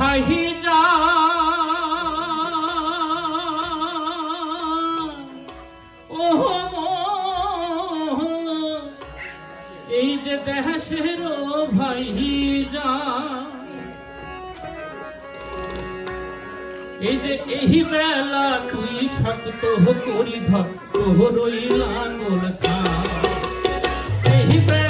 ভাই যা। ও এই যে দেশের ভাই যা। এই যে এই বেলা তুই শক্ত করি ধর তোহরই লাঙ্গল খা এই বেলা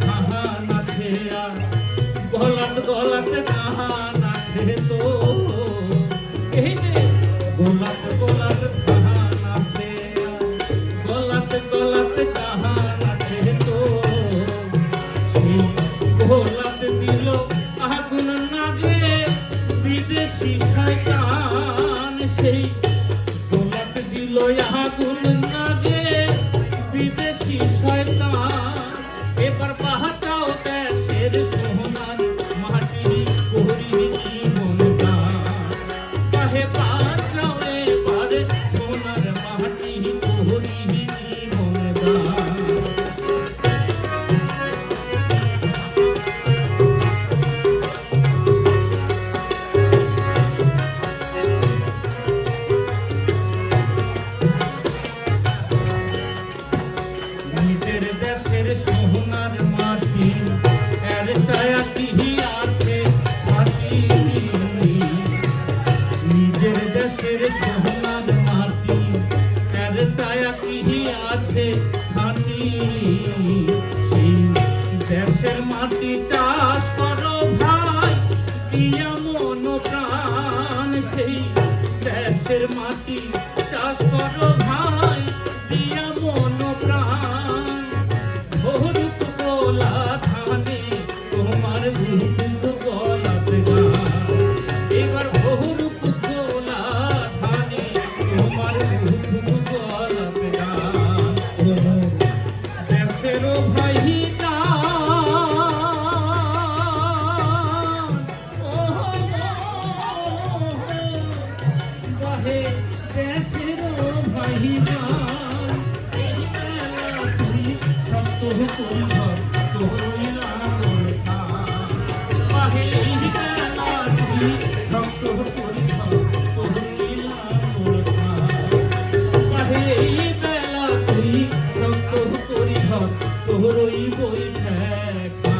ধান আছে আর গলাত গলাত ধান আছে তো। এই যে গোলাত গোলাত ধান আছে গলাত গলাত ধান আছে তো গোলাত দিল আগুন নাগে বিদেশি শয়তান, সেই নিজের দেশের সোনার মাটি এর ছায়া কি আছে খাঁটি। সেই দেশের মাটি চাষ করো ভাই দিয়া মন প্রাণ সেই দেশের মাটি দেশের ভাইজান এই মেলা তুই সন্ত পরিবার তোরই লাগল আহে এই মেলা তুই সন্ত পরিবার তোরই লাগল আহে এই মেলা তুই সন্ত পরিবার তোরই বৈঠক।